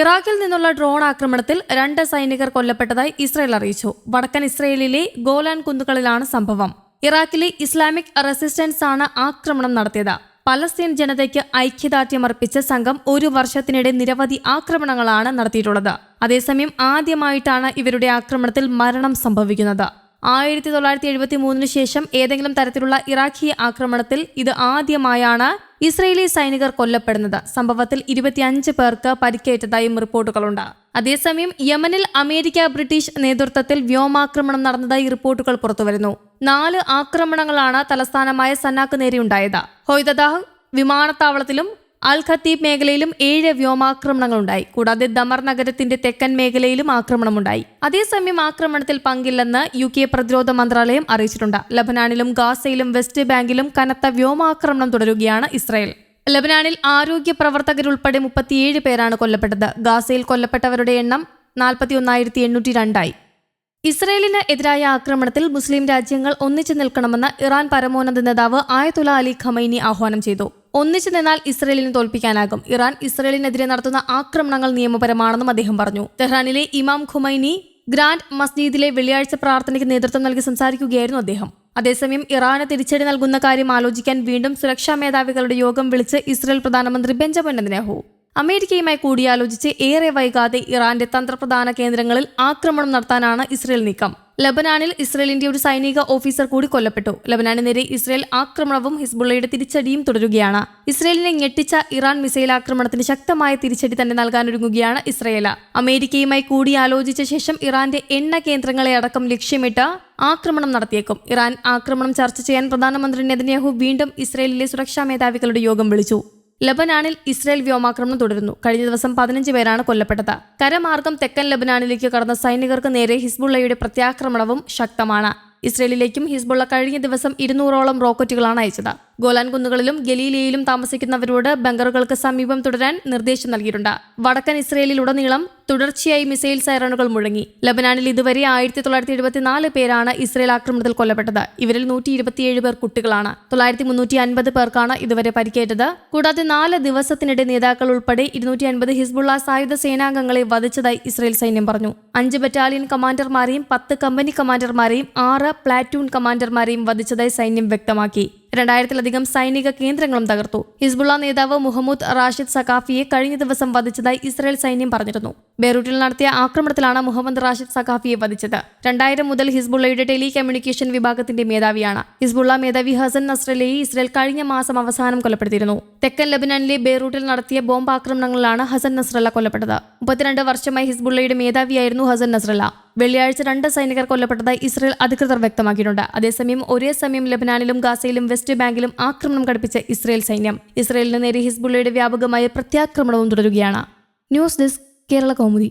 ഇറാഖിൽ നിന്നുള്ള ഡ്രോൺ ആക്രമണത്തിൽ രണ്ട് സൈനികർ കൊല്ലപ്പെട്ടതായി ഇസ്രയേൽ അറിയിച്ചു. വടക്കൻ ഇസ്രയേലിലെ ഗോലാൻ കുന്നുകളിലാണ് സംഭവം. ഇറാഖിലെ ഇസ്ലാമിക് റെസിസ്റ്റൻസ് ആണ് ആക്രമണം നടത്തിയത്. പലസ്തീൻ ജനതയ്ക്ക് ഐക്യദാർഢ്യമർപ്പിച്ച സംഘം ഒരു വർഷത്തിനിടെ നിരവധി ആക്രമണങ്ങളാണ് നടത്തിയിട്ടുള്ളത്. അതേസമയം ആദ്യമായിട്ടാണ് ഇവരുടെ ആക്രമണത്തിൽ മരണം സംഭവിക്കുന്നത്. ആയിരത്തി തൊള്ളായിരത്തി എഴുപത്തി മൂന്നിന് ശേഷം ഏതെങ്കിലും തരത്തിലുള്ള ഇറാഖി ആക്രമണത്തിൽ ഇത് ആദ്യമായാണ് ഇസ്രയേലി സൈനികർ കൊല്ലപ്പെടുന്നത്. സംഭവത്തിൽ ഇരുപത്തിയഞ്ച് പേർക്ക് പരിക്കേറ്റതായും റിപ്പോർട്ടുകളുണ്ട്. അതേസമയം യമനിൽ അമേരിക്ക ബ്രിട്ടീഷ് നേതൃത്വത്തിൽ വ്യോമാക്രമണം നടന്നതായി റിപ്പോർട്ടുകൾ പുറത്തുവരുന്നു. നാല് ആക്രമണങ്ങളാണ് തലസ്ഥാനമായ സന്നാക്ക് നേരെയുണ്ടായത്. ഹൊയ്തദാഹ് വിമാനത്താവളത്തിലും അൽ ഖത്തീബ് മേഖലയിലും ഏഴ് വ്യോമാക്രമണങ്ങളുണ്ടായി. കൂടാതെ ദമർ നഗരത്തിന്റെ തെക്കൻ മേഖലയിലും ആക്രമണമുണ്ടായി. അതേസമയം ആക്രമണത്തിൽ പങ്കില്ലെന്ന് യു കെ പ്രതിരോധ മന്ത്രാലയം അറിയിച്ചിട്ടുണ്ട്. ലബനാനിലും ഗാസയിലും വെസ്റ്റ് ബാങ്കിലും കനത്ത വ്യോമാക്രമണം തുടരുകയാണ് ഇസ്രായേൽ. ലബനാനിൽ ആരോഗ്യ പ്രവർത്തകരുൾപ്പെടെ മുപ്പത്തിയേഴ് പേരാണ് കൊല്ലപ്പെട്ടത്. ഗാസയിൽ കൊല്ലപ്പെട്ടവരുടെ എണ്ണം നാൽപ്പത്തി ഒന്നായിരത്തി എണ്ണൂറ്റി രണ്ടായി ഇസ്രയേലിന് എതിരായ ആക്രമണത്തിൽ മുസ്ലിം രാജ്യങ്ങൾ ഒന്നിച്ചു നിൽക്കണമെന്ന് ഇറാൻ പരമോന്നത നേതാവ് ആയതുല അലി ഖമൈനി ആഹ്വാനം ചെയ്തു. ഒന്നിച്ചു നിന്നാൽ ഇസ്രയേലിനെ തോൽപ്പിക്കാനാകും. ഇറാൻ ഇസ്രയേലിനെതിരെ നടത്തുന്ന ആക്രമണങ്ങൾ നിയമപരമാണെന്നും അദ്ദേഹം പറഞ്ഞു. തെഹ്റാനിലെ ഇമാം ഖുമൈനി ഗ്രാൻഡ് മസ്ജിദിലെ വെള്ളിയാഴ്ച പ്രാർത്ഥനയ്ക്ക് നേതൃത്വം നൽകി സംസാരിക്കുകയായിരുന്നു അദ്ദേഹം. അതേസമയം ഇറാന് തിരിച്ചടി നൽകുന്ന കാര്യം ആലോചിക്കാൻ വീണ്ടും സുരക്ഷാ മേധാവികളുടെ യോഗം വിളിച്ച് ഇസ്രയേൽ പ്രധാനമന്ത്രി ബെഞ്ചമിൻ നെതന്യാഹു. അമേരിക്കയുമായി കൂടിയാലോചിച്ച് ഏറെ വൈകാതെ ഇറാന്റെ തന്ത്രപ്രധാന കേന്ദ്രങ്ങളിൽ ആക്രമണം നടത്താനാണ് ഇസ്രയേൽ നീക്കം. ലബനാനിൽ ഇസ്രയേലിന്റെ ഒരു സൈനിക ഓഫീസർ കൂടി കൊല്ലപ്പെട്ടു. ലബനാന് നേരെ ഇസ്രയേൽ ആക്രമണവും ഹിസ്ബുള്ളയുടെ തിരിച്ചടിയും തുടരുകയാണ്. ഇസ്രയേലിനെ ഞെട്ടിച്ച ഇറാൻ മിസൈൽ ആക്രമണത്തിന് ശക്തമായ തിരിച്ചടി തന്നെ നൽകാനൊരുങ്ങുകയാണ് ഇസ്രയേൽ അമേരിക്കയുമായി കൂടിയാലോചിച്ച ശേഷം ഇറാന്റെ എണ്ണ കേന്ദ്രങ്ങളെ അടക്കം ലക്ഷ്യമിട്ട് ആക്രമണം നടത്തിയേക്കും. ഇറാൻ ആക്രമണം ചർച്ച ചെയ്യാൻ പ്രധാനമന്ത്രി നെതന്യാഹു വീണ്ടും ഇസ്രയേലിലെ സുരക്ഷാ മേധാവികളുടെ യോഗം വിളിച്ചു. ലബനാനിൽ ഇസ്രായേൽ വ്യോമാക്രമണം തുടരുന്നു. കഴിഞ്ഞ ദിവസം പതിനഞ്ച് പേരാണ് കൊല്ലപ്പെട്ടത്. കരമാർഗം തെക്കൻ ലബനാനിലേക്ക് കടന്ന സൈനികർക്ക് നേരെ ഹിസ്ബുള്ളയുടെ പ്രത്യാക്രമണവും ശക്തമാണ്. ഇസ്രയേലിലേക്കും ഹിസ്ബുള്ള കഴിഞ്ഞ ദിവസം ഇരുന്നൂറോളം റോക്കറ്റുകളാണ് അയച്ചത്. ഗോലാൻ കുന്നുകളിലും ഗലീലയിലും താമസിക്കുന്നവരോട് ബങ്കറുകൾക്ക് സമീപം തുടരാൻ നിർദ്ദേശം നൽകിയിട്ടുണ്ട്. വടക്കൻ ഇസ്രയേലിലുടനീളം തുടർച്ചയായി മിസൈൽ സൈറണുകൾ മുഴങ്ങി. ലബനാനിൽ ഇതുവരെ ആയിരത്തി തൊള്ളായിരത്തി എഴുപത്തിനാല് പേരാണ് ഇസ്രയേൽ ആക്രമണത്തിൽ കൊല്ലപ്പെട്ടത്. ഇവരിൽ നൂറ്റി ഇരുപത്തിയേഴ് പേർ കുട്ടികളാണ്. തൊള്ളായിരത്തി മുന്നൂറ്റി അൻപത് പേർക്കാണ് ഇതുവരെ പരിക്കേറ്റത്. കൂടാതെ നാല് ദിവസത്തിനിടെ നേതാക്കൾ ഉൾപ്പെടെ ഇരുന്നൂറ്റി അൻപത് ഹിസ്ബുള്ള സായുധ സേനാംഗങ്ങളെ വധിച്ചതായി ഇസ്രയേൽ സൈന്യം പറഞ്ഞു. അഞ്ച് ബറ്റാലിയൻ കമാൻഡർമാരെയും പത്ത് കമ്പനി കമാൻഡർമാരെയും ആറ് പ്ലാറ്റൂൺ കമാൻഡർമാരെയും വധിച്ചതായി സൈന്യം വ്യക്തമാക്കി. രണ്ടായിരത്തിലധികം സൈനിക കേന്ദ്രങ്ങളും തകർത്തു. ഹിസ്ബുള്ള നേതാവ് മുഹമ്മദ് റാഷിദ് സഖാഫിയെ കഴിഞ്ഞ ദിവസം വധിച്ചതായി ഇസ്രായേൽ സൈന്യം പറഞ്ഞിരുന്നു. ബെയ്റൂട്ടിൽ നടത്തിയ ആക്രമണത്തിലാണ് മുഹമ്മദ് റാഷിദ് സഖാഫിയെ വധിച്ചത്. രണ്ടായിരം മുതൽ ഹിസ്ബുള്ളയുടെ ടെലി കമ്മ്യൂണിക്കേഷൻ വിഭാഗത്തിന്റെ മേധാവിയാണ്. ഹിസ്ബുള്ള മേധാവി ഹസൻ നസ്രലയെ ഇസ്രായേൽ കഴിഞ്ഞ മാസം അവസാനം കൊലപ്പെടുത്തിയിരുന്നു. തെക്കൻ ലബനാനിലെ ബെയ്റൂട്ടിൽ നടത്തിയ ബോംബ് ആക്രമണങ്ങളിലാണ് ഹസൻ നസ്രല്ല കൊല്ലപ്പെട്ടത്. മുപ്പത്തിരണ്ട് വർഷമായി ഹിസ്ബുള്ളയുടെ മേധാവിയായിരുന്നു ഹസൻ നസ്രല്ല വെള്ളിയാഴ്ച രണ്ട് സൈനികർ കൊല്ലപ്പെട്ടതായി ഇസ്രയേൽ അധികൃതർ വ്യക്തമാക്കിയിട്ടുണ്ട്. അതേസമയം ഒരേ സമയം ലബനാനിലും ഗാസയിലും വെസ്റ്റ് ബാങ്കിലും ആക്രമണം ഘടിപ്പിച്ച ഇസ്രയേൽ സൈന്യം. ഇസ്രയേലിന് നേരെ ഹിസ്ബുള്ളയുടെ വ്യാപകമായ പ്രത്യാക്രമണവും തുടരുകയാണ്. News desk Kerala Kaumudi.